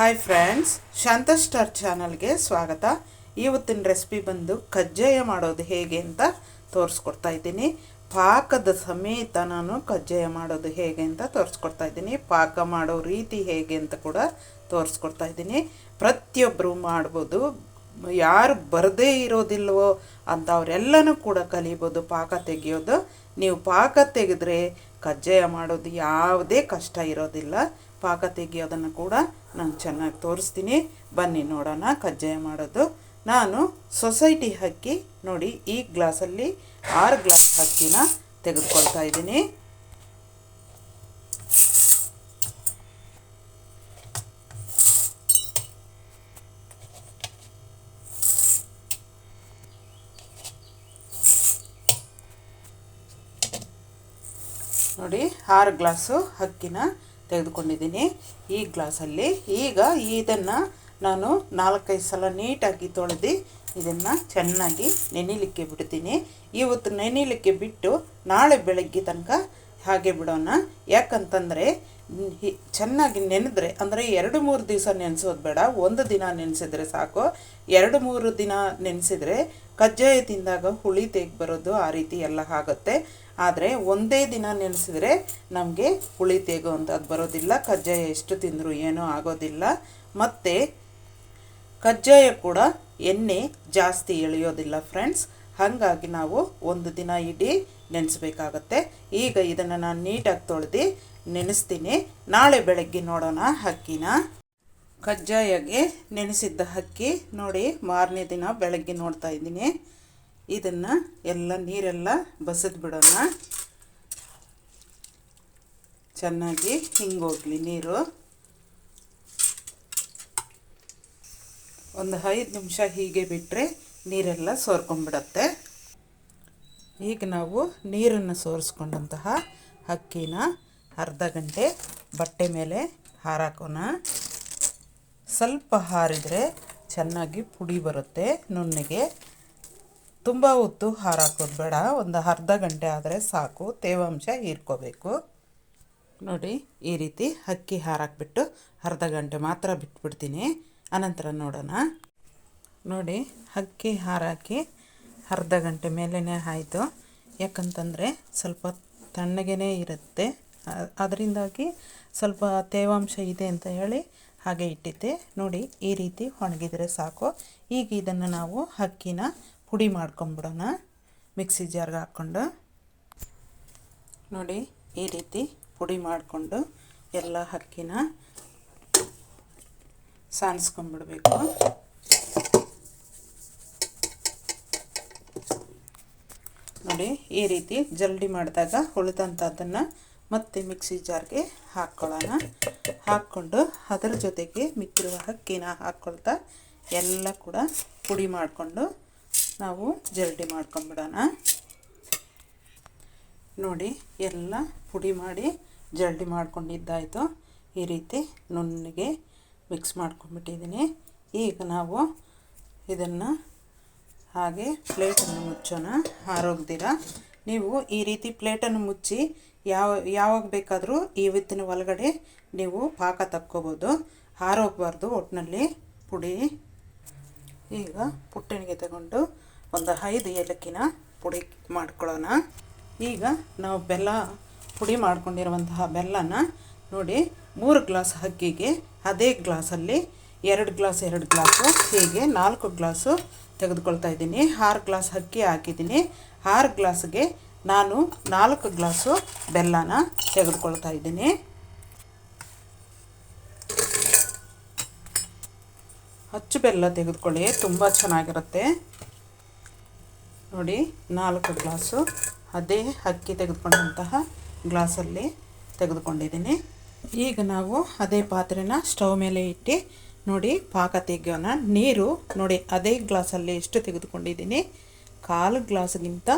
Hi friends ಶಾಂತ star ಚಾನಲ್ಗೆ ಸ್ವಾಗತ. ಇವತ್ತಿನ ರೆಸಿಪಿ ಬಂದು ಕಜ್ಜಾಯ ಮಾಡೋದು ಹೇಗೆ ಅಂತ ತೋರಿಸ್ಕೊಡ್ತಾ ಇದ್ದೀನಿ. ಪಾಕದ ಸಮೇತ ನಾನು ಕಜ್ಜಾಯ ಮಾಡೋದು ಹೇಗೆ ಅಂತ ತೋರಿಸ್ಕೊಡ್ತಾ ಇದ್ದೀನಿ. ಪಾಕ ಮಾಡೋ ರೀತಿ ಹೇಗೆ ಅಂತ ಕೂಡ ತೋರಿಸ್ಕೊಡ್ತಾ ಇದ್ದೀನಿ. ಪ್ರತಿಯೊಬ್ಬರು ಮಾಡ್ಬೋದು. ಯಾರು ಬರದೇ ಇರೋದಿಲ್ವೋ ಅಂಥವರೆಲ್ಲನೂ ಕೂಡ ಕಲಿಬೋದು. ಪಾಕ ತೆಗೆಯೋದು. ನೀವು ಪಾಕ ತೆಗೆದ್ರೆ ಕಜ್ಜಾಯ ಮಾಡೋದು ಯಾವುದೇ ಕಷ್ಟ ಇರೋದಿಲ್ಲ. ಪಾಕ ತೆಗಿಯೋದನ್ನು ಕೂಡ ನಾನು ಚೆನ್ನಾಗಿ ತೋರಿಸ್ತೀನಿ. ಬನ್ನಿ ನೋಡೋಣ ಕಜ್ಜಾಯ ಮಾಡೋದು. ನಾನು ಸೊಸೈಟಿ ಹಕ್ಕಿ ನೋಡಿ ಈ ಗ್ಲಾಸಲ್ಲಿ ಆರು ಗ್ಲಾಸ್ ಅಕ್ಕಿನ ತೆಗೆದುಕೊಳ್ತಾ ಇದ್ದೀನಿ. ನೋಡಿ, ಆರು ಗ್ಲಾಸು ಅಕ್ಕಿನ ತೆಗೆದುಕೊಂಡಿದ್ದೀನಿ. ಈ ಗ್ಲಾಸಲ್ಲಿ ಈಗ ಇದನ್ನು ನಾನು ನಾಲ್ಕೈದು ಸಲ ನೀಟಾಗಿ ತೊಳೆದು ಇದನ್ನು ಚೆನ್ನಾಗಿ ನೆನಿಲಿಕ್ಕೆ ಬಿಡ್ತೀನಿ. ಇವತ್ತು ನೆನಿಲಿಕ್ಕೆ ಬಿಟ್ಟು ನಾಳೆ ಬೆಳಗ್ಗೆ ತನಕ ಹಾಗೆ ಬಿಡೋಣ. ಯಾಕಂತಂದರೆ ಹಿ- ಚೆನ್ನಾಗಿ ನೆನೆದ್ರೆ, ಅಂದರೆ ಎರಡು ಮೂರು ದಿವಸ ನೆನೆಸೋದು ಬೇಡ, ಒಂದು ದಿನ ನೆನೆಸಿದ್ರೆ ಸಾಕು. ಎರಡು ಮೂರು ದಿನ ನೆನೆಸಿದ್ರೆ ಕಜ್ಜಾಯ ತಿಂದಾಗ ಹುಳಿ ತೆಗೆ ಬರೋದು ಆ ರೀತಿ ಎಲ್ಲ ಆಗುತ್ತೆ. ಆದರೆ ಒಂದೇ ದಿನ ನೆನೆಸಿದ್ರೆ ನಮಗೆ ಹುಳಿ ತೆಗೋ ಅಂಥದ್ದು ಬರೋದಿಲ್ಲ, ಕಜ್ಜಾಯ ಎಷ್ಟು ತಿಂದರೂ ಏನೂ ಆಗೋದಿಲ್ಲ. ಮತ್ತು ಕಜ್ಜಾಯ ಕೂಡ ಎಣ್ಣೆ ಜಾಸ್ತಿ ಎಳೆಯೋದಿಲ್ಲ ಫ್ರೆಂಡ್ಸ್ ಹಾಗಾಗಿ ನಾವು ಒಂದು ದಿನ ಇಡೀ ನೆನೆಸ್ಬೇಕಾಗತ್ತೆ. ಈಗ ಇದನ್ನು ನಾನು ನೀಟಾಗಿ ತೊಳೆದು ನೆನೆಸ್ತೀನಿ. ನಾಳೆ ಬೆಳಗ್ಗೆ ನೋಡೋಣ ಹಕ್ಕಿನ. ಕಜ್ಜಾಯಾಗಿ ನೆನೆಸಿದ್ದ ಹಕ್ಕಿ ನೋಡಿ ಮಾರನೇ ದಿನ ಬೆಳಗ್ಗೆ ನೋಡ್ತಾ ಇದ್ದೀನಿ. ಇದನ್ನು ಎಲ್ಲ ನೀರೆಲ್ಲ ಬಸಿದ್ಬಿಡೋಣ ಚೆನ್ನಾಗಿ ಹಿಂಗೋಗ್ಲಿ ನೀರು. ಒಂದು ಐದು ನಿಮಿಷ ಹೀಗೆ ಬಿಟ್ಟರೆ ನೀರೆಲ್ಲ ಸೋರ್ಕೊಂಡ್ಬಿಡತ್ತೆ. ಈಗ ನಾವು ನೀರನ್ನು ಸೋರಿಸ್ಕೊಂಡಂತಹ ಅಕ್ಕಿನ ಅರ್ಧ ಗಂಟೆ ಬಟ್ಟೆ ಮೇಲೆ ಹಾರಾಕೋಣ. ಸ್ವಲ್ಪ ಹಾರಿದರೆ ಚೆನ್ನಾಗಿ ಪುಡಿ ಬರುತ್ತೆ, ನುಣ್ಣಗೆ. ತುಂಬ ಹೊತ್ತು ಹಾರಾಕೋದು ಬೇಡ, ಒಂದು ಅರ್ಧ ಗಂಟೆ ಆದರೆ ಸಾಕು, ತೇವಾಂಶ ಹೀರ್ಕೋಬೇಕು. ನೋಡಿ, ಈ ರೀತಿ ಅಕ್ಕಿ ಹಾರಾಕ್ಬಿಟ್ಟು ಅರ್ಧ ಗಂಟೆ ಮಾತ್ರ ಬಿಟ್ಬಿಡ್ತೀನಿ. ಅನಂತರ ನೋಡೋಣ. ನೋಡಿ ಅಕ್ಕಿ ಹಾರಾಕಿ ಅರ್ಧ ಗಂಟೆ ಮೇಲೇ ಆಯಿತು. ಯಾಕಂತಂದರೆ ಸ್ವಲ್ಪ ತಣ್ಣಗೇ ಇರುತ್ತೆ. ಅದರಿಂದಾಗಿ ಸ್ವಲ್ಪ ತೇವಾಂಶ ಇದೆ ಅಂತ ಹೇಳಿ ಹಾಗೆ ಇಟ್ಟಿದ್ದೆ. ನೋಡಿ, ಈ ರೀತಿ ಒಣಗಿದರೆ ಸಾಕು. ಈಗ ಇದನ್ನು ನಾವು ಅಕ್ಕಿನ ಪುಡಿ ಮಾಡ್ಕೊಂಬಿಡೋಣ. ಮಿಕ್ಸಿ ಜಾರ್ಗೆ ಹಾಕ್ಕೊಂಡು. ನೋಡಿ, ಈ ರೀತಿ ಪುಡಿ ಮಾಡಿಕೊಂಡು ಎಲ್ಲ ಅಕ್ಕಿನ ಸಾಣಿಸ್ಕೊಂಬಿಡ್ಬೇಕು ನೋಡಿ ಈ ರೀತಿ ಜಲ್ಡಿ ಮಾಡಿದಾಗ ಉಳಿದಂಥದ್ದನ್ನು ಮತ್ತೆ ಮಿಕ್ಸಿ ಜಾರ್ಗೆ ಹಾಕ್ಕೊಳ್ಳೋಣ. ಹಾಕ್ಕೊಂಡು ಅದರ ಜೊತೆಗೆ ಮಿಕ್ಕಿರುವ ಅಕ್ಕಿನ ಹಾಕ್ಕೊಳ್ತಾ ಎಲ್ಲ ಕೂಡ ಪುಡಿ ಮಾಡಿಕೊಂಡು ನಾವು ಜಲ್ಡಿ ಮಾಡ್ಕೊಂಬಿಡೋಣ. ನೋಡಿ ಎಲ್ಲ ಪುಡಿ ಮಾಡಿ ಜಲ್ಡಿ ಮಾಡ್ಕೊಂಡಿದ್ದಾಯಿತು. ಈ ರೀತಿ ನುಣ್ಣಗೆ ಮಿಕ್ಸ್ ಮಾಡ್ಕೊಂಡ್ಬಿಟ್ಟಿದ್ದೀನಿ. ಈಗ ನಾವು ಇದನ್ನು ಹಾಗೆ ಪ್ಲೇಟನ್ನು ಮುಚ್ಚೋಣ. ಆರೋಗ್ದಿರ. ನೀವು ಈ ರೀತಿ ಪ್ಲೇಟನ್ನು ಮುಚ್ಚಿ ಯಾವ, ಯಾವಾಗ ಬೇಕಾದರೂ ಈ ವಿತ್ತಿನ ಒಳಗಡೆ ನೀವು ಪಾಕ ತಕ್ಕೋಬೋದು. ಹಾರೋಗಬಾರ್ದು ಒಟ್ಟಿನಲ್ಲಿ ಪುಡಿ. ಈಗ ಪುಟ್ಟಣಿಗೆ ತಗೊಂಡು ಒಂದು ಐದು ಏಲಕ್ಕಿನ ಪುಡಿ ಮಾಡ್ಕೊಳ್ಳೋಣ. ಈಗ ನಾವು ಬೆಲ್ಲ, ಪುಡಿ ಮಾಡ್ಕೊಂಡಿರುವಂತಹ ಬೆಲ್ಲನ ನೋಡಿ ಮೂರು ಗ್ಲಾಸ್ ಹಕ್ಕಿಗೆ ಅದೇ ಗ್ಲಾಸಲ್ಲಿ ಎರಡು ಗ್ಲಾಸ್, ಎರಡು ಗ್ಲಾಸು, ಹೀಗೆ ನಾಲ್ಕು ಗ್ಲಾಸು ತೆಗೆದುಕೊಳ್ತಾ ಇದ್ದೀನಿ. ಆರು ಗ್ಲಾಸ್ ಅಕ್ಕಿ ಹಾಕಿದ್ದೀನಿ. ಆರು ಗ್ಲಾಸ್ಗೆ ನಾನು ನಾಲ್ಕು ಗ್ಲಾಸು ಬೆಲ್ಲನ ತೆಗೆದುಕೊಳ್ತಾ ಇದ್ದೀನಿ. ಅಚ್ಚು ಬೆಲ್ಲ ತೆಗೆದುಕೊಳ್ಳಿ, ತುಂಬ ಚೆನ್ನಾಗಿರುತ್ತೆ. ನೋಡಿ, ನಾಲ್ಕು ಗ್ಲಾಸು ಅದೇ ಅಕ್ಕಿ ತೆಗೆದುಕೊಂಡಂತಹ ಗ್ಲಾಸಲ್ಲಿ ತೆಗೆದುಕೊಂಡಿದ್ದೀನಿ. ಈಗ ನಾವು ಅದೇ ಪಾತ್ರೆನ ಸ್ಟವ್ ಮೇಲೆ ಇಟ್ಟು ನೋಡಿ, ಪಾಕ ತೆಗೆಯೋಣ. ನೀರು, ನೋಡಿ, ಅದೇ ಗ್ಲಾಸಲ್ಲಿ ಎಷ್ಟು ತೆಗೆದುಕೊಂಡಿದ್ದೀನಿ. ಕಾಲು ಗ್ಲಾಸ್ಗಿಂತ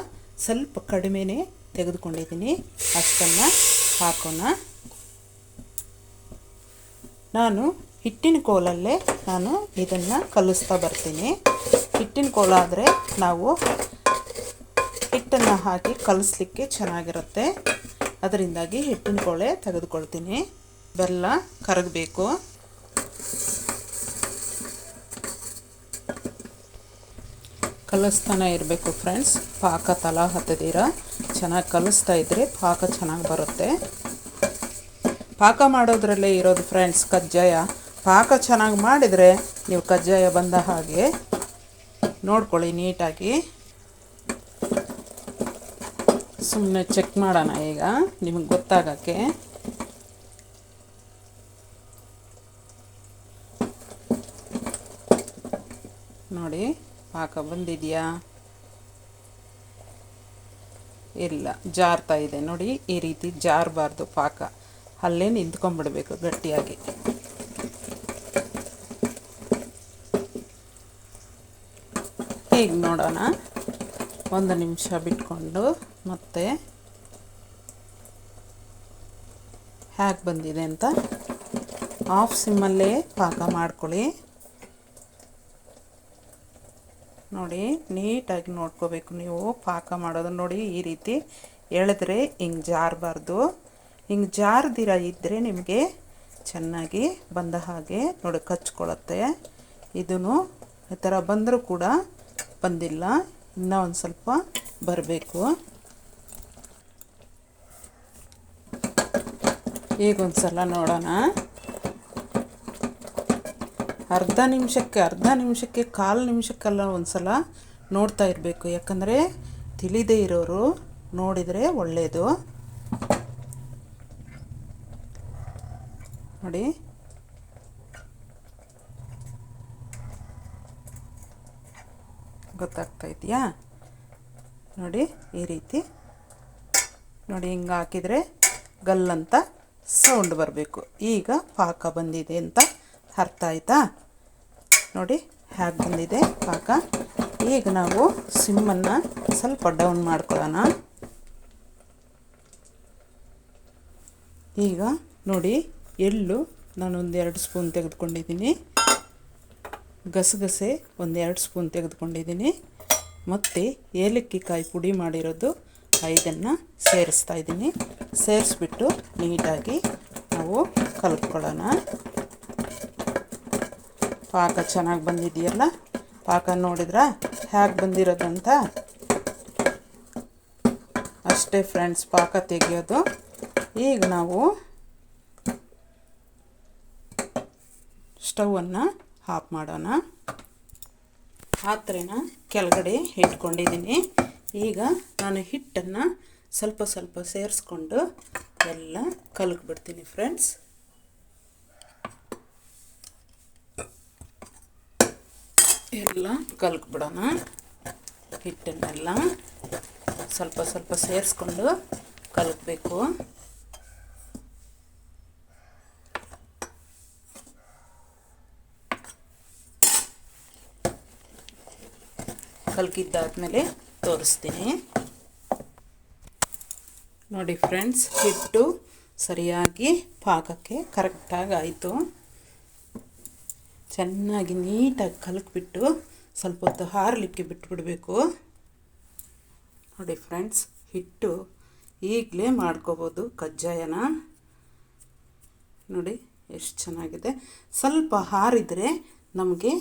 ಸ್ವಲ್ಪ ಕಡಿಮೆನೇ ತೆಗೆದುಕೊಂಡಿದ್ದೀನಿ. ಅಷ್ಟನ್ನು ಹಾಕೋಣ. ನಾನು ಹಿಟ್ಟಿನ ಕೋಲಲ್ಲೇ ನಾನು ಇದನ್ನು ಕಲಿಸ್ತಾ ಬರ್ತೀನಿ. ಹಿಟ್ಟಿನ ಕೋಲ ಆದರೆ ನಾವು ಹಿಟ್ಟನ್ನು ಹಾಕಿ ಕಲಿಸ್ಲಿಕ್ಕೆ ಚೆನ್ನಾಗಿರುತ್ತೆ. ಅದರಿಂದಾಗಿ ಹಿಟ್ಟಿನ ಕೋಳೆ ತೆಗೆದುಕೊಳ್ತೀನಿ. ಬೆಲ್ಲ ಕರಗಬೇಕು. ಕಲಿಸ್ತಾನೆ ಇರಬೇಕು ಫ್ರೆಂಡ್ಸ್ ಪಾಕ ತಲಾ ಹತ್ತದಿರ. ಚೆನ್ನಾಗಿ ಕಲಿಸ್ತಾ ಇದ್ದರೆ ಪಾಕ ಚೆನ್ನಾಗಿ ಬರುತ್ತೆ. ಪಾಕ ಮಾಡೋದ್ರಲ್ಲೇ ಇರೋದು ಫ್ರೆಂಡ್ಸ್ ಕಜ್ಜಾಯ. ಪಾಕ ಚೆನ್ನಾಗಿ ಮಾಡಿದರೆ ನೀವು ಕಜ್ಜಾಯ ಬಂದ ಹಾಗೆ ನೋಡ್ಕೊಳ್ಳಿ ನೀಟಾಗಿ. ಸುಮ್ಮನೆ ಚೆಕ್ ಮಾಡೋಣ ಈಗ, ನಿಮಗೆ ಗೊತ್ತಾಗಕ್ಕೆ. ನೋಡಿ. ಪಾಕ ಬಂದಿದೆಯಾ? ಇಲ್ಲ, ಜಾರ್ತಾ ಇದೆ. ನೋಡಿ, ಈ ರೀತಿ ಜಾರಬಾರ್ದು ಪಾಕ. ಅಲ್ಲೇ ನಿಂತ್ಕೊಂಡ್ಬಿಡ್ಬೇಕು ಗಟ್ಟಿಯಾಗಿ. ಹೀಗೆ ನೋಡೋಣ. ಒಂದು ನಿಮಿಷ ಬಿಟ್ಕೊಂಡು ಮತ್ತೆ ಹ್ಯಾಗೆ ಬಂದಿದೆ ಅಂತ. ಆಫ್ ಸಿಮ್ಮಲ್ಲೇ ಪಾಕ ಮಾಡ್ಕೊಳ್ಳಿ. ನೋಡಿ, ನೀಟಾಗಿ ನೋಡ್ಕೋಬೇಕು ನೀವು ಪಾಕ ಮಾಡೋದು ನೋಡಿ, ಈ ರೀತಿ ಎಳೆದ್ರೆ ಹಿಂಗೆ ಜಾರಬಾರ್ದು. ಹಿಂಗೆ ಜಾರದಿರ ಇದ್ದರೆ ನಿಮಗೆ ಚೆನ್ನಾಗಿ ಬಂದ ಹಾಗೆ ನೋಡಿ, ಕಚ್ಕೊಳ್ಳುತ್ತೆ. ಇದನ್ನು ಈ ಥರ ಬಂದರೂ ಕೂಡ ಬಂದಿಲ್ಲ, ಇನ್ನೂ ಒಂದು ಸ್ವಲ್ಪ ಬರಬೇಕು. ಈಗ ಒಂದು ಸಲ ನೋಡೋಣ. ಅರ್ಧ ನಿಮಿಷಕ್ಕೆ ಅರ್ಧ ನಿಮಿಷಕ್ಕೆ, ಕಾಲು ನಿಮಿಷಕ್ಕೆಲ್ಲ ಒಂದು ಸಲ ನೋಡ್ತಾ ಇರಬೇಕು. ಯಾಕಂದರೆ ತಿಳಿದೇ ಇರೋರು ನೋಡಿದರೆ ಒಳ್ಳೆಯದು ನೋಡಿ. ಗೊತ್ತಾಗ್ತಾ ಇದೆಯಾ? ನೋಡಿ, ಈ ರೀತಿ. ನೋಡಿ ಹಿಂಗೆ ಹಾಕಿದರೆ ಗಲ್ಲಂತ ಸೌಂಡ್ ಬರಬೇಕು. ಈಗ ಪಾಕ ಬಂದಿದೆ ಅಂತ ಅರ್ಥ ಆಯಿತಾ? ನೋಡಿ, ಹ್ಯಾಗೆ ಬಂದಿದೆ ಪಾಕ. ಈಗ ನಾವು ಸಿಮ್ಮನ್ನು ಸ್ವಲ್ಪ ಡೌನ್ ಮಾಡ್ಕೊಳ್ಳೋಣ. ಈಗ ನೋಡಿ, ಎಳ್ಳು ನಾನೊಂದು ಎರಡು ಸ್ಪೂನ್ ತೆಗೆದುಕೊಂಡಿದ್ದೀನಿ. ಗಸಗಸೆ ಒಂದೆರಡು ಸ್ಪೂನ್ ತೆಗೆದುಕೊಂಡಿದ್ದೀನಿ. ಮತ್ತು ಏಲಕ್ಕಿ ಕಾಯಿ ಪುಡಿ ಮಾಡಿರೋದು ಐದನ್ನು ಸೇರಿಸ್ತಾ ಇದ್ದೀನಿ. ಸೇರಿಸ್ಬಿಟ್ಟು ನೀಟಾಗಿ ನಾವು ಕಲ್ತ್ಕೊಳ್ಳೋಣ. ಪಾಕ ಚೆನ್ನಾಗಿ ಬಂದಿದೆಯಲ್ಲ? ಪಾಕ ನೋಡಿದ್ರಾ ಹೇಗೆ ಬಂದಿರೋದಂತ? ಅಷ್ಟೇ ಫ್ರೆಂಡ್ಸ್ ಪಾಕ ತೆಗೆಯೋದು. ಈಗ ನಾವು ಸ್ಟವನ್ನು ಆಫ್ ಮಾಡೋಣ. ಪಾತ್ರೆನ ಕೆಳಗಡೆ ಇಟ್ಕೊಂಡಿದ್ದೀನಿ. ಈಗ ನಾನು ಹಿಟ್ಟನ್ನು ಸ್ವಲ್ಪ ಸ್ವಲ್ಪ ಸೇರಿಸ್ಕೊಂಡು ಎಲ್ಲ ಕಲಕ್ಬಿಡ್ತೀನಿ ಫ್ರೆಂಡ್ಸ್ ಎಲ್ಲ ಕಲ್ಕ್ಬಿಡೋಣ ಹಿಟ್ಟನ್ನೆಲ್ಲ ಸ್ವಲ್ಪ ಸ್ವಲ್ಪ ಸೇರಿಸ್ಕೊಂಡು ಕಲಕಬೇಕು ಕಲ್ಕಿದ್ದಾದ್ಮೇಲೆ ತೋರಿಸ್ತೀನಿ. ನೋಡಿ ಫ್ರೆಂಡ್ಸ್, ಹಿಟ್ಟು ಸರಿಯಾಗಿ ಪಾಕಕ್ಕೆ ಕರೆಕ್ಟಾಗಿ ಆಯಿತು. ಚೆನ್ನಾಗಿ ನೀಟಾಗಿ ಕಲಕ್ಬಿಟ್ಟು ಸ್ವಲ್ಪ ಹೊತ್ತು ಹಾರಲಿಕ್ಕೆ ಬಿಟ್ಬಿಡಬೇಕು. ನೋಡಿ ಫ್ರೆಂಡ್ಸ್, ಹಿಟ್ಟು ಈಗಲೇ ಮಾಡ್ಕೋಬೋದು ಕಜ್ಜಾಯನ. ನೋಡಿ ಎಷ್ಟು ಚೆನ್ನಾಗಿದೆ. ಸ್ವಲ್ಪ ಹಾರಿದರೆ ನಮಗೆ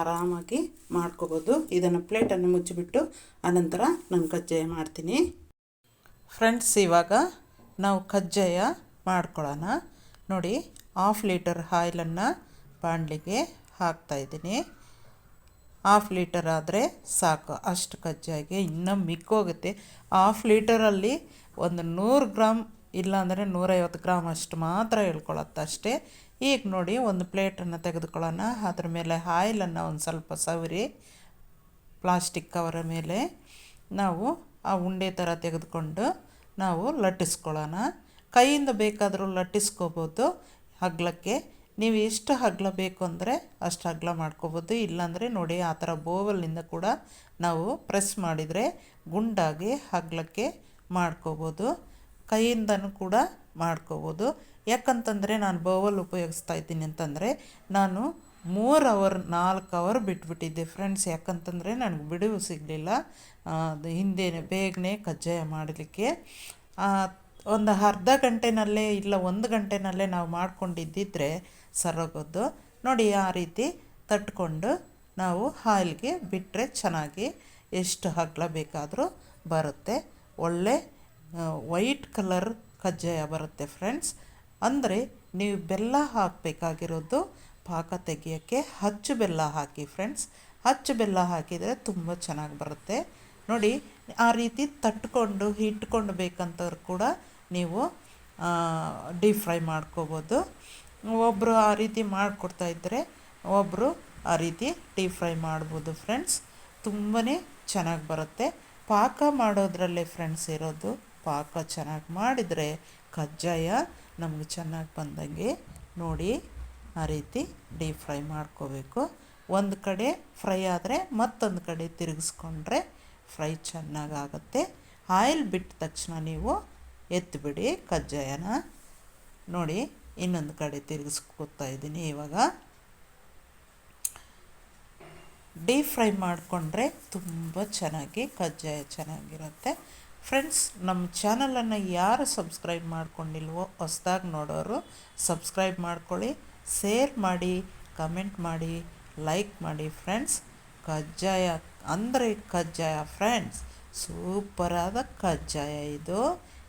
ಆರಾಮಾಗಿ ಮಾಡ್ಕೋಬೋದು. ಇದನ್ನು ಪ್ಲೇಟನ್ನು ಮುಚ್ಚಿಬಿಟ್ಟು ಅನಂತರ ನಾನು ಕಜ್ಜಾಯ ಮಾಡ್ತೀನಿ. ಫ್ರೆಂಡ್ಸ್, ಇವಾಗ ನಾವು ಕಜ್ಜಾಯ ಮಾಡ್ಕೊಳ್ಳೋಣ. ನೋಡಿ ಹಾಫ್ ಲೀಟರ್ ಆಯಿಲನ್ನು ಬಾಣಲಿಗೆ ಹಾಕ್ತಾಯಿದ್ದೀನಿ. ಹಾಫ್ ಲೀಟರ್ ಆದರೆ ಸಾಕು. ಅಷ್ಟು ಕಜ್ಜಾಯಿಗೆ ಇನ್ನೂ ಮಿಕ್ಕೋಗುತ್ತೆ. ಹಾಫ್ ಲೀಟರಲ್ಲಿ ಒಂದು ನೂರು ಗ್ರಾಮ್ ಇಲ್ಲಾಂದರೆ ನೂರೈವತ್ತು ಗ್ರಾಮ್ ಅಷ್ಟು ಮಾತ್ರ ಹೇಳ್ಕೊಳತ್ತೆ ಅಷ್ಟೇ. ಈಗ ನೋಡಿ ಒಂದು ಪ್ಲೇಟನ್ನು ತೆಗೆದುಕೊಳ್ಳೋಣ. ಅದ್ರ ಮೇಲೆ ಆಯಿಲನ್ನು ಒಂದು ಸ್ವಲ್ಪ ಸವರಿ ಪ್ಲಾಸ್ಟಿಕ್ ಕವರ ಮೇಲೆ ನಾವು ಆ ಉಂಡೆ ಥರ ತೆಗೆದುಕೊಂಡು ನಾವು ಲಟ್ಟಿಸ್ಕೊಳ್ಳೋಣ. ಕೈಯಿಂದ ಬೇಕಾದರೂ ಲಟ್ಟಿಸ್ಕೋಬೋದು. ಹಗ್ಲಕ್ಕೆ ನೀವು ಎಷ್ಟು ಹಗ್ಲ ಬೇಕು ಅಂದರೆ ಅಷ್ಟು ಹಗ್ಲ ಮಾಡ್ಕೋಬೋದು. ಇಲ್ಲಾಂದರೆ ನೋಡಿ ಆ ಥರ ಬೋವಲ್ನಿಂದ ಕೂಡ ನಾವು ಪ್ರೆಸ್ ಮಾಡಿದರೆ ಗುಂಡಾಗಿ ಹಗ್ಲಕ್ಕೆ ಮಾಡ್ಕೋಬೋದು. ಕೈಯಿಂದನೂ ಕೂಡ ಮಾಡ್ಕೋಬೋದು. ಯಾಕಂತಂದರೆ ನಾನು ಬೋವಲ್ ಉಪಯೋಗಿಸ್ತಾ ಇದ್ದೀನಿ ಅಂತಂದರೆ ನಾನು ಮೂರು ಅವರ್, ನಾಲ್ಕು ಅವರ್ ಬಿಟ್ಬಿಟ್ಟಿದ್ದೆ ಫ್ರೆಂಡ್ಸ್. ಯಾಕಂತಂದರೆ ನನಗೆ ಬಿಡುವು ಸಿಗಲಿಲ್ಲ. ಹಿಂದೆ ಬೇಗನೆ ಕಜ್ಜಾಯ ಮಾಡಲಿಕ್ಕೆ. ಒಂದು ಅರ್ಧ ಗಂಟೆನಲ್ಲೇ ಇಲ್ಲ, ಒಂದು ಗಂಟೆನಲ್ಲೇ ನಾವು ಮಾಡ್ಕೊಂಡಿದ್ದಿದ್ರೆ ಸರೋಗೋದು. ನೋಡಿ ಆ ರೀತಿ ತಟ್ಕೊಂಡು ನಾವು ಆಯಿಲ್ಗೆ ಬಿಟ್ಟರೆ ಚೆನ್ನಾಗಿ ಎಷ್ಟು ಹಗ್ಲ ಬೇಕಾದರೂ ಬರುತ್ತೆ. ಒಳ್ಳೆ ವೈಟ್ ಕಲರ್ ಕಜ್ಜಾಯ ಬರುತ್ತೆ ಫ್ರೆಂಡ್ಸ್. ಅಂದರೆ ನೀವು ಬೆಲ್ಲ ಹಾಕಬೇಕಾಗಿರೋದು ಪಾಕ ತೆಗಿಯೋಕ್ಕೆ ಹಚ್ಚು ಬೆಲ್ಲ ಹಾಕಿ ಫ್ರೆಂಡ್ಸ್. ಹಚ್ಚು ಬೆಲ್ಲ ಹಾಕಿದರೆ ತುಂಬ ಚೆನ್ನಾಗಿ ಬರುತ್ತೆ. ನೋಡಿ, ಆ ರೀತಿ ತಟ್ಕೊಂಡು ಇಟ್ಕೊಂಡು ಬೇಕಂತವ್ರು ಕೂಡ ನೀವು ಡೀಪ್ ಫ್ರೈ ಮಾಡ್ಕೋಬೋದು. ಒಬ್ಬರು ಆ ರೀತಿ ಮಾಡಿಕೊಡ್ತಾ ಇದ್ದರೆ ಒಬ್ಬರು ಆ ರೀತಿ ಡೀಪ್ ಫ್ರೈ ಮಾಡ್ಬೋದು ಫ್ರೆಂಡ್ಸ್ ತುಂಬಾ ಚೆನ್ನಾಗಿ ಬರುತ್ತೆ. ಪಾಕ ಮಾಡೋದ್ರಲ್ಲೇ ಫ್ರೆಂಡ್ಸ್ ಇರೋದು. ಪಾಕ ಚೆನ್ನಾಗಿ ಮಾಡಿದರೆ ಕಜ್ಜಾಯ ನಮಗೆ ಚೆನ್ನಾಗಿ ಬಂದಂಗೆ ನೋಡಿ ಆ ರೀತಿ ಡೀಪ್ ಫ್ರೈ ಮಾಡ್ಕೋಬೇಕು. ಒಂದು ಕಡೆ ಫ್ರೈ ಆದರೆ ಮತ್ತೊಂದು ಕಡೆ ತಿರುಗಿಸ್ಕೊಂಡ್ರೆ ಫ್ರೈ ಚೆನ್ನಾಗಾಗತ್ತೆ ಆಯಿಲ್ ಬಿಟ್ಟ ತಕ್ಷಣ ನೀವು ಎತ್ತಿಬಿಡಿ ಕಜ್ಜಾಯನ. ನೋಡಿ ಇನ್ನೊಂದು ಕಡೆ ತಿರುಗಿಸ್ಕೊತಾ ಇದ್ದೀನಿ ಇವಾಗ. ಡೀಪ್ ಫ್ರೈ ಮಾಡಿಕೊಂಡ್ರೆ ತುಂಬ ಚೆನ್ನಾಗಿ, ಕಜ್ಜಾಯ ಚೆನ್ನಾಗಿರುತ್ತೆ. ಫ್ರೆಂಡ್ಸ್ ನಮ್ಮ ಚಾನಲನ್ನು ಯಾರು ಸಬ್ಸ್ಕ್ರೈಬ್ ಮಾಡ್ಕೊಂಡಿಲ್ವೋ ಹೊಸ್ದಾಗಿ ನೋಡೋರು ಸಬ್ಸ್ಕ್ರೈಬ್ ಮಾಡ್ಕೊಳ್ಳಿ ಶೇರ್ ಮಾಡಿ ಕಮೆಂಟ್ ಮಾಡಿ ಲೈಕ್ ಮಾಡಿ ಫ್ರೆಂಡ್ಸ್ ಕಜ್ಜಾಯ ಅಂದರೆ ಕಜ್ಜಾಯ ಫ್ರೆಂಡ್ಸ್ ಸೂಪರಾದ ಕಜ್ಜಾಯ ಇದು.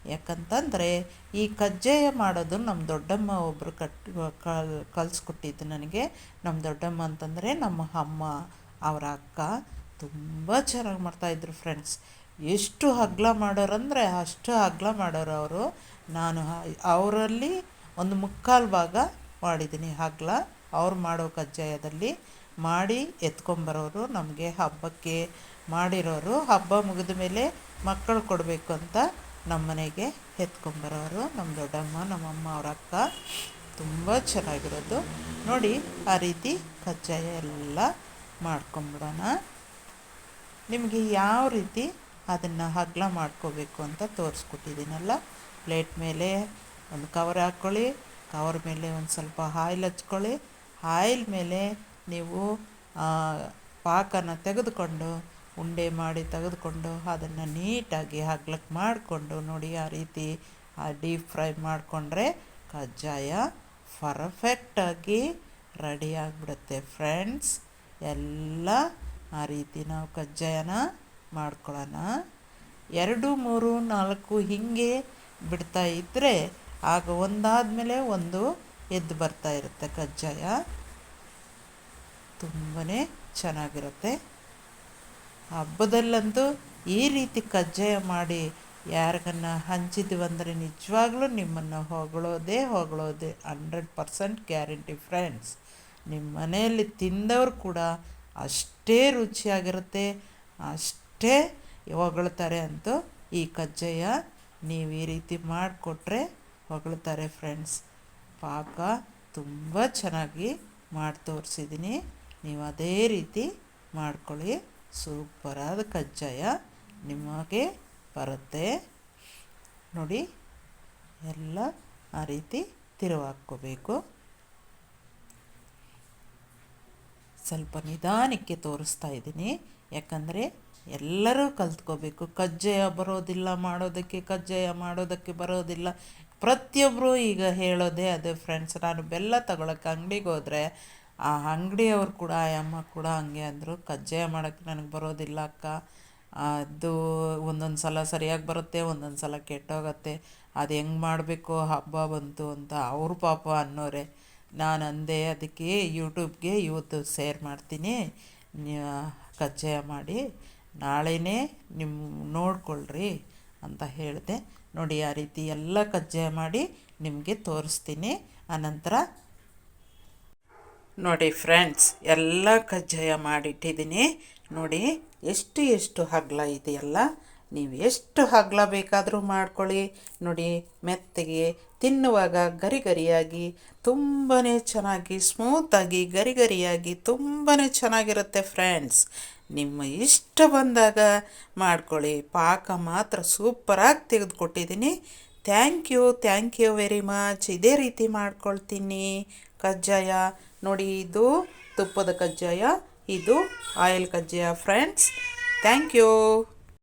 ಯಾಕಂತಂದರೆ ಈ ಕಜ್ಜಾಯ ಮಾಡೋದು ನಮ್ಮ ದೊಡ್ಡಮ್ಮ ಒಬ್ಬರು ಕಟ್ ಕಲ್ ಕಲಿಸ್ಕೊಟ್ಟಿದ್ದು ನನಗೆ. ನಮ್ಮ ದೊಡ್ಡಮ್ಮ ಅಂತಂದರೆ ನಮ್ಮ ಅಮ್ಮ, ಅವರ ಅಕ್ಕ. ತುಂಬ ಚೆನ್ನಾಗಿ ಮಾಡ್ತಾಯಿದ್ರು ಫ್ರೆಂಡ್ಸ್ ಎಷ್ಟು ಅಗ್ಲ ಮಾಡೋರಂದರೆ ಅಷ್ಟು ಅಗ್ಲ ಮಾಡೋರು ಅವರು. ನಾನು ಅವರಲ್ಲಿ ಒಂದು ಮುಕ್ಕಾಲು ಭಾಗ ಮಾಡಿದ್ದೀನಿ ಅಗ್ಲ ಅವ್ರು ಮಾಡೋ ಕಜ್ಜಾಯದಲ್ಲಿ ಮಾಡಿ ಎತ್ಕೊಂಬರೋರು ನಮಗೆ ಹಬ್ಬಕ್ಕೆ ಮಾಡಿರೋರು. ಹಬ್ಬ ಮುಗಿದ ಮೇಲೆ ಮಕ್ಕಳು ಕೊಡಬೇಕು ಅಂತ ನಮ್ಮ ಮನೆಗೆ ಎತ್ಕೊಂಬರೋರು, ನಮ್ಮ ದೊಡ್ಡಮ್ಮ ನಮ್ಮಮ್ಮ ಅವ್ರ ಅಕ್ಕ. ತುಂಬ ಚೆನ್ನಾಗಿರೋದು. ನೋಡಿ, ಆ ರೀತಿ ಕಜ್ಜಾಯ ಎಲ್ಲ ಮಾಡ್ಕೊಂಬಿಡೋಣ. ನಿಮಗೆ ಯಾವ ರೀತಿ ಅದನ್ನು ಹಗ್ಲ ಮಾಡ್ಕೋಬೇಕು ಅಂತ ತೋರಿಸ್ಕೊಟ್ಟಿದ್ದೀನಲ್ಲ? ಪ್ಲೇಟ್ ಮೇಲೆ ಒಂದು ಕವರ್ ಹಾಕ್ಕೊಳ್ಳಿ, ಕವರ್ ಮೇಲೆ ಒಂದು ಸ್ವಲ್ಪ ಆಯಿಲ್ ಹಚ್ಕೊಳ್ಳಿ. ಆಯಿಲ್ ಮೇಲೆ ನೀವು ಪಾಕನ ತೆಗೆದುಕೊಂಡು ಉಂಡೆ ಮಾಡಿ ತೆಗೆದುಕೊಂಡು ಅದನ್ನು ನೀಟಾಗಿ ಹಗ್ಲಕ್ಕೆ ಮಾಡಿಕೊಂಡು ನೋಡಿ ಆ ರೀತಿ ಆ ಡೀಪ್ ಫ್ರೈ ಮಾಡಿಕೊಂಡ್ರೆ ಕಜ್ಜಾಯ ಪರ್ಫೆಕ್ಟಾಗಿ ರೆಡಿ ಆಗಿಬಿಡುತ್ತೆ ಫ್ರೆಂಡ್ಸ್ ಎಲ್ಲ ಆ ರೀತಿ ನಾವು ಕಜ್ಜಾಯನ ಮಾಡ್ಕೊಳ್ಳೋಣ. ಎರಡು, ಮೂರು, ನಾಲ್ಕು ಹೀಗೆ ಬಿಡ್ತಾ ಇದ್ದರೆ ಆಗ ಒಂದಾದ ಮೇಲೆ ಒಂದು ಎದ್ದು ಬರ್ತಾ ಇರುತ್ತೆ ಕಜ್ಜಾಯ. ತುಂಬಾ ಚೆನ್ನಾಗಿರುತ್ತೆ. ಹಬ್ಬದಲ್ಲಂತೂ ಈ ರೀತಿ ಕಜ್ಜಾಯ ಮಾಡಿ ಯಾರಿಗನ್ನ ಹಂಚಿದ್ವಂದರೆ ನಿಜವಾಗ್ಲೂ ನಿಮ್ಮನ್ನು ಹೊಗಳೋದೇ ಹೊಗಳೋದೇ ಹಂಡ್ರೆಡ್ ಪರ್ಸೆಂಟ್ ಗ್ಯಾರಂಟಿ ಫ್ರೆಂಡ್ಸ್ ನಿಮ್ಮ ಮನೆಯಲ್ಲಿ ತಿಂದವರು ಕೂಡ ಅಷ್ಟೇ ರುಚಿಯಾಗಿರುತ್ತೆ, ಅಷ್ಟೇ ಹೊಗಳ್ತಾರೆ ಅಂತೂ ಈ ಕಜ್ಜಾಯ ನೀವು ಈ ರೀತಿ ಮಾಡಿಕೊಟ್ರೆ ಹೊಗಳ್ತಾರೆ ಫ್ರೆಂಡ್ಸ್ ಪಾಕ ತುಂಬ ಚೆನ್ನಾಗಿ ಮಾಡಿ ತೋರಿಸಿದ್ದೀನಿ ನೀವು ಅದೇ ರೀತಿ ಮಾಡ್ಕೊಳ್ಳಿ. ಸೂಪರಾದ ಕಜ್ಜಾಯ ನಿಮಗೆ ಬರುತ್ತೆ. ನೋಡಿ, ಎಲ್ಲ ಆ ರೀತಿ ತಿರುವಾಕ್ಕೋಬೇಕು. ಸ್ವಲ್ಪ ನಿಧಾನಕ್ಕೆ ತೋರಿಸ್ತಾ ಇದ್ದೀನಿ. ಯಾಕಂದರೆ ಎಲ್ಲರೂ ಕಲ್ತ್ಕೋಬೇಕು. ಕಜ್ಜಾಯ ಬರೋದಿಲ್ಲ, ಮಾಡೋದಕ್ಕೆ ಕಜ್ಜಾಯ, ಮಾಡೋದಕ್ಕೆ ಬರೋದಿಲ್ಲ. ಪ್ರತಿಯೊಬ್ಬರು ಈಗ ಹೇಳೋದೇ ಅದೇ ಫ್ರೆಂಡ್ಸ್ ನಾನು ಬೆಲ್ಲ ತಗೊಳಕ್ಕೆ ಅಂಗಡಿಗೆ ಹೋದರೆ ಆ ಅಂಗಡಿಯವ್ರು ಕೂಡ ಆಯಮ್ಮ ಕೂಡ ಹಂಗೆ ಅಂದರು, ಕಜ್ಜಾಯ ಮಾಡೋಕ್ಕೆ ನನಗೆ ಬರೋದಿಲ್ಲ ಅಕ್ಕ. ಅದು ಒಂದೊಂದು ಸಲ ಸರಿಯಾಗಿ ಬರುತ್ತೆ, ಒಂದೊಂದು ಸಲ ಕೆಟ್ಟೋಗತ್ತೆ. ಅದು ಹೆಂಗೆ ಮಾಡಬೇಕು ಹಬ್ಬ ಬಂತು ಅಂತ ಅವ್ರ ಪಾಪ ಅನ್ನೋರೆ. ನಾನು ಅಂದೆ ಅದಕ್ಕೆ ಯೂಟ್ಯೂಬ್ಗೆ ಇವತ್ತು ಸೇರ್ ಮಾಡ್ತೀನಿ. ಕಜ್ಜಾಯ ಮಾಡಿ ನಾಳೆನೇ ನಿಮ್ಮ ನೋಡ್ಕೊಳ್ರಿ ಅಂತ ಹೇಳಿದೆ. ನೋಡಿ, ಆ ರೀತಿ ಎಲ್ಲ ಕಜ್ಜಾಯ ಮಾಡಿ ನಿಮಗೆ ತೋರಿಸ್ತೀನಿ. ಆನಂತರ ನೋಡಿ ಫ್ರೆಂಡ್ಸ್, ಎಲ್ಲ ಕಜ್ಜಾಯ ಮಾಡಿಟ್ಟಿದ್ದೀನಿ. ನೋಡಿ, ಎಷ್ಟು ಎಷ್ಟು ಹಗ್ಲ ಇದೆಯಲ್ಲ? ನೀವು ಎಷ್ಟು ಹಗ್ಲ ಬೇಕಾದರೂ ಮಾಡ್ಕೊಳ್ಳಿ. ನೋಡಿ, ಮೆತ್ತಗೆ, ತಿನ್ನುವಾಗ ಗರಿ ಗರಿಯಾಗಿ ತುಂಬಾ ಚೆನ್ನಾಗಿ ಸ್ಮೂತಾಗಿ ಗರಿ ಗರಿಯಾಗಿ ತುಂಬಾ ಚೆನ್ನಾಗಿರುತ್ತೆ ಫ್ರೆಂಡ್ಸ್. ನಿಮ್ಮ ಇಷ್ಟ ಬಂದಾಗ ಮಾಡ್ಕೊಳ್ಳಿ. ಪಾಕ ಮಾತ್ರ ಸೂಪರಾಗಿ ತೆಗೆದುಕೊಟ್ಟಿದ್ದೀನಿ. Thank you thank you very much. ಇದೇ ರೀತಿ ಮಾಡ್ಕೊಳ್ತೀನಿ. ಕಜ್ಜಾಯ. ನೋಡಿ ಇದು ತುಪ್ಪದ ಕಜ್ಜಾಯ ಇದು ಆಯಿಲ್ ಕಜ್ಜಾಯ ಫ್ರೆಂಡ್ಸ್ ಥ್ಯಾಂಕ್ ಯು